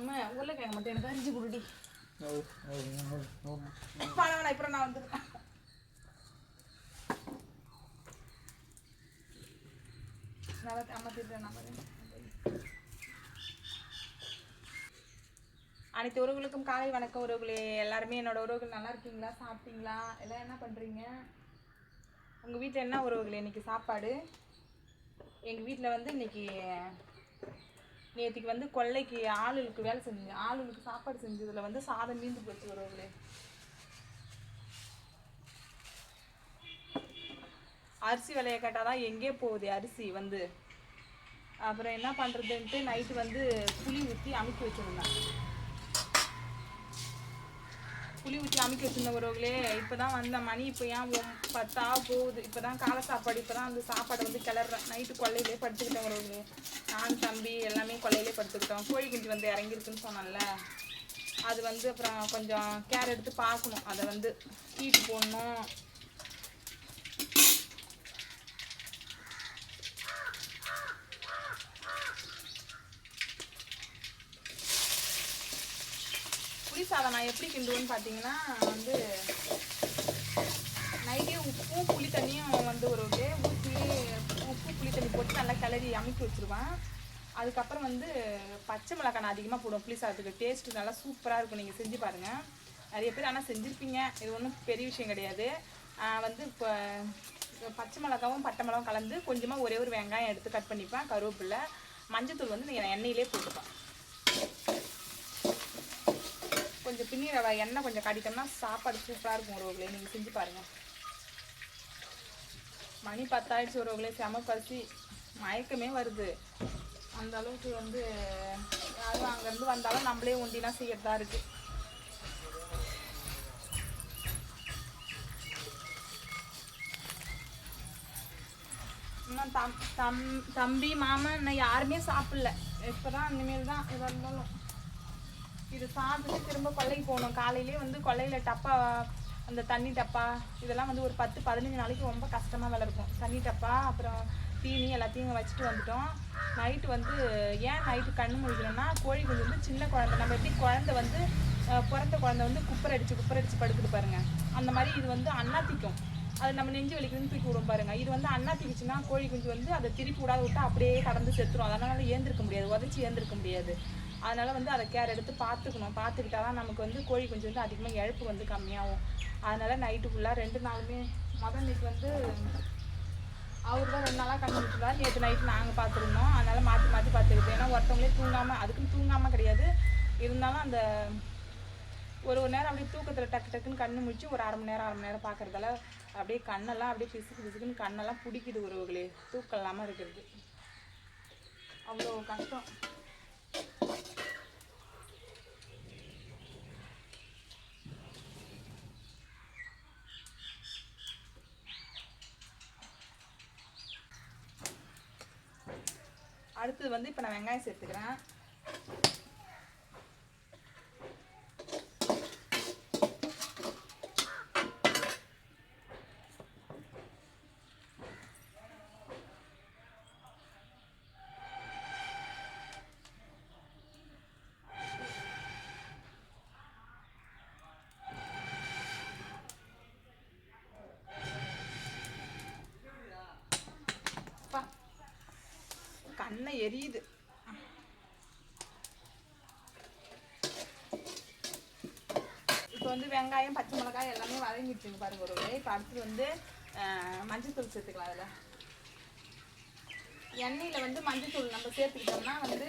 அம்மா உருளைக்கிழங்கு மட்டும் எனக்கு அரிஞ்சு குடுடி. பணம் இப்போ நான் பாரு. அனைத்து உறவுகளுக்கும் காலை வணக்கம் உறவுகளே. எல்லாருமே என்னோட உறவுகள் நல்லா இருக்கீங்களா? சாப்பிட்டீங்களா? எல்லாம் என்ன பண்ணுறீங்க உங்கள் வீட்டில் என்ன உறவுகளே இன்னைக்கு? சாப்பாடு? எங்கள் வீட்டில் வந்து இன்னைக்கு நேற்றுக்கு வந்து கொல்லைக்கு ஆளுகளுக்கு வேலை செஞ்சு ஆளுகளுக்கு சாப்பாடு செஞ்சதில் வந்து சாதம் மீந்து போச்சு உறவுகளே அரிசி விலையை கேட்டால் தான் எங்கே போகுது அரிசி வந்து? அப்புறம் என்ன பண்ணுறதுன்ட்டு நைட்டு வந்து புளி ஊற்றி அமுக்கி வச்சுருந்தேன். புளி ஊற்றி அமைக்க வச்சிருந்த உறவுகளே இப்போ தான் வந்த மணி இப்போ ஏன் பத்தா போகுது. இப்போ தான் காலை சாப்பாடு இப்போ தான் அந்த சாப்பாடை வந்து கிளறேன் நைட்டு கொல்லையிலே படுத்துக்கிட்டேன் உறவுகளே. நான் தம்பி எல்லாமே கொல்லையிலே படுத்துக்கிட்டோம். கோழி குஞ்சு வந்து இறங்கிருக்குன்னு சொன்னேன்ல. அது வந்து அப்புறம் கொஞ்சம் கேர் எடுத்து பார்க்கணும். அதை வந்து தீட்டு போடணும். அதை நான் எப்படி கிண்டுவேன்னு பார்த்தீங்கன்னா வந்து நைட்டே உப்பும் புளி தண்ணியும் வந்து ஒரு ஊற்றி உப்பு புளி தண்ணி போட்டு நல்லா கிளறி அமுக்கி வச்சுருவேன். அதுக்கப்புறம் வந்து பச்சை மிளகாய் நான் அதிகமாக போடுவேன். புளி சாதத்துக்கு டேஸ்ட்டு நல்லா சூப்பராக இருக்கும். நீங்கள் செஞ்சு பாருங்கள் நிறைய பேர் ஆனால் செஞ்சுருப்பீங்க. இது ஒன்றும் பெரிய விஷயம் கிடையாது. வந்து இப்போ பச்சை மிளகாவும் பட்டை மிளகாவும் கலந்து கொஞ்சமாக ஒரே ஒரு வெங்காயம் எடுத்து கட் பண்ணிப்பேன். கருவேப்பில்லை மஞ்சத்தூள் வந்து நீங்கள் எண்ணெயிலே போட்டுப்பேன் கொஞ்சம் பின்னி ரவை எண்ணெய் கொஞ்சம் கடித்தோம்னா சாப்பாடு சூப்பராக இருக்கும் உறவுகளே நீங்கள் செஞ்சு பாருங்கள் மணி பத்தாயிடுச்சு உறவுகளே செம பசி. மயக்கமே வருது. அந்த அளவுக்கு வந்து யாரும் அங்கேருந்து வந்தாலும் நம்மளே ஒண்டிலாம் செய்யறதா இருக்கு. இன்னும் தம் தம் தம்பி மாமன் இன்னும் யாருமே சாப்பிடல. இப்போ தான் இனிமேல் தான் எதாக இருந்தாலும் இது சாப்பிட்டு திரும்ப கொல்லைக்கு போகணும். காலையிலே வந்து கொல்லையில் டப்பா அந்த தண்ணி டப்பா இதெல்லாம் வந்து ஒரு பத்து பதினஞ்சு நாளைக்கு ரொம்ப கஷ்டமாக வளர்க்கும் தண்ணி டப்பா அப்புறம் தீனி எல்லாத்தையும் வச்சுட்டு வந்துட்டோம். நைட்டு வந்து ஏன் நைட்டு கண்ணு முழிக்கணும்னா கோழி குஞ்சு வந்து சின்ன குழந்தை. நம்ம எப்படி குழந்தை வந்து பிறந்த குழந்தை வந்து குப்பர் அடித்து குப்பர் அடித்து படுக்குது பாருங்க. அந்த மாதிரி இது வந்து அண்ணாத்திக்கும். அது நம்ம நெஞ்சு வலிக்குதுன்னு தூக்கி விடும் பாருங்க. இது வந்து அண்ணா அண்ணாத்திக்குச்சுன்னா கோழி குஞ்சு வந்து அதை திருப்பி விடாத விட்டு அப்படியே கடந்து செத்துரும். அதனால ஏந்திருக்க முடியாது. உதச்சி ஏந்திருக்க முடியாது. அதனால வந்து அதை கேர் எடுத்து பார்த்துக்கணும். பார்த்துக்கிட்டா தான் நமக்கு வந்து கோழி குஞ்சு வந்து அதிகமாக இழப்பு வந்து கம்மியாகும். அதனால நைட்டு ஃபுல்லாக ரெண்டு நாளுமே மொதல் நைட் வந்து அவர் தான் ரெண்டு நாளாக கண்டுபிடிச்சிருந்தார் நேற்று நைட்டு நாங்கள் பார்த்துருந்தோம். அதனால மாற்றி மாற்றி பார்த்துக்கிட்டோம் ஏன்னா ஒருத்தவங்களே தூங்காமல் அதுக்குன்னு தூங்காமல் கிடையாது. இருந்தாலும் அந்த ஒரு ஒரு நேரம் அப்படியே தூக்கத்தில் டக்கு டக்குன்னு கண்ணு முழிச்சு ஒரு அரை மணி நேரம் அரை மணி நேரம் பார்க்குறதால அப்படியே கண்ணெல்லாம் அப்படியே பிசுக்கு பிசுக்குன்னு கண்ணெல்லாம் பிடிக்குது உறவுகளே. தூக்கம் இல்லாமல் இருக்கிறது. அவ்வளோ கஷ்டம். அடுத்தது வந்து இப்போ நான் வெங்காயம் சேர்த்துக்கிறேன் அப்பா கண்ணை எரியுது இப்போ வந்து வெங்காயம் பச்சை மிளகாய் எல்லாமே வதங்கிடுச்சுங்க பாருங்க ஒரு இப்போ அடுத்து வந்து அஹ், மஞ்சள்தூள் சேர்த்துக்கலாம் அதில். எண்ணெயில் வந்து மஞ்சள்தூள் நம்ம சேர்த்துக்கிட்டோம்னா வந்து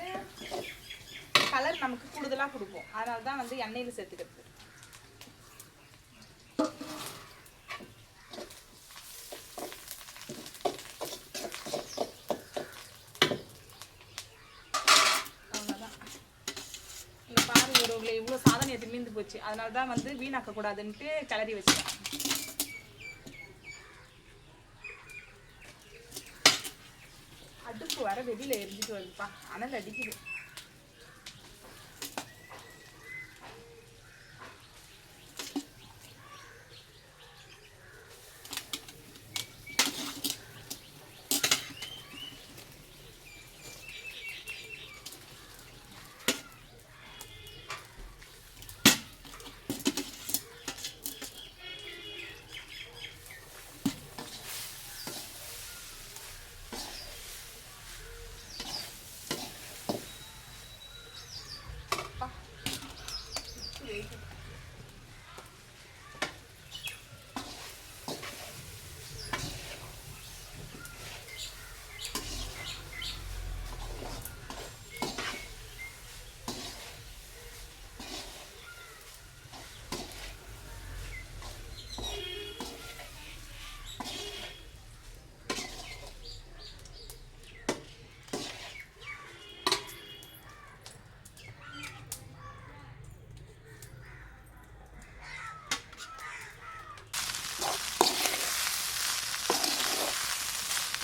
கலர் நமக்கு கூடுதலாக கொடுக்கும். அதனால தான் வந்து எண்ணெயில் சேர்த்துக்கிறது அவ்வளோதான் இங்கே பாருங்க ஒரு இவ்வளோ மீந்து போச்சு. அதனால தான் வந்து வீணாக்க கூடாதுன்ட்டு கிளறி வச்சேன் அடுப்பு வர வெளியில் எரிஞ்சிட்டு வருதுப்பா. அனல் அடிக்குது.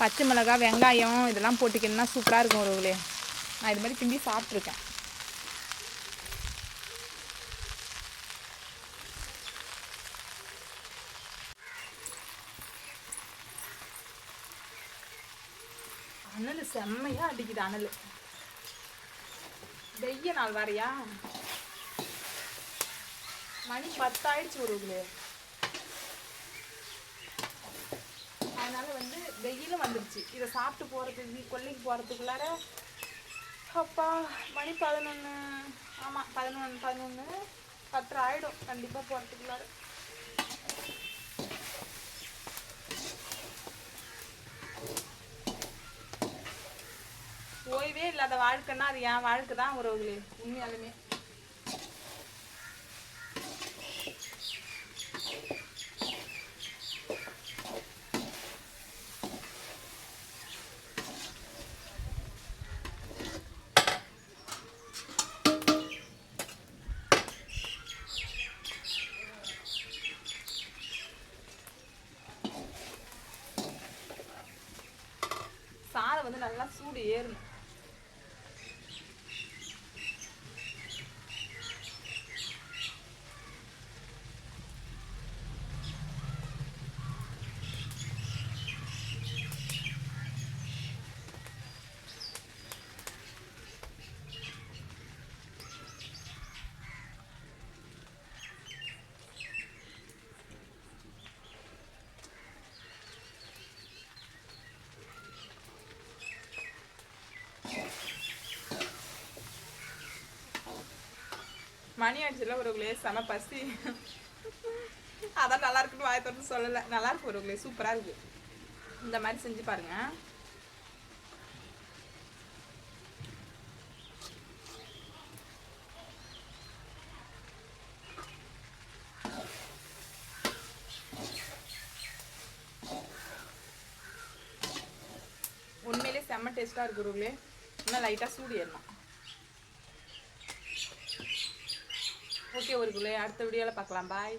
பச்சை மிளகாய் வெங்காயம் இதெல்லாம் போட்டுக்கணும்னா சூப்பராக இருக்கும் உறவுகளே. நான் இது மாதிரி கிண்டி சாப்பிட்ருக்கேன் அனல் செம்மையா அடிக்குது அனல். வெய்ய நாள் வரையா? மணி பத்தாயிடுச்சு ஒருவங்களே அதனால வந்து வெயிலும் வந்துடுச்சு இதை சாப்பிட்டு போகிறதுக்கு கொல்லைக்கு போகிறதுக்குள்ளார அப்பா மணி பதினொன்று ஆமாம் பதினொன்று பதினொன்று பத்து ஆகிடும் கண்டிப்பாக போகிறதுக்குள்ளார ஓய்வே இல்லாத வாழ்க்கைன்னா அது என் வாழ்க்கை தான் உறவுகளே உண்மையாலுமே சாதம் வந்து நல்லா சூடு ஏறணும். மணி ஆயிடுச்சுல ஒருவங்களே செம பசி. அதான் நல்லா இருக்குன்னு வாய் திறந்து சொல்லலை. நல்லா இருக்கு ஒருவங்களே சூப்பராக இருக்கு. இந்த மாதிரி செஞ்சு பாருங்க. உண்மையிலே செம்ம டேஸ்ட்டாக இருக்கு ஒருவங்களே இன்னும் லைட்டாக சூடு ஏறணும். ஓகே ஒரு அடுத்த வீடியோவில் பார்க்கலாம். பாய்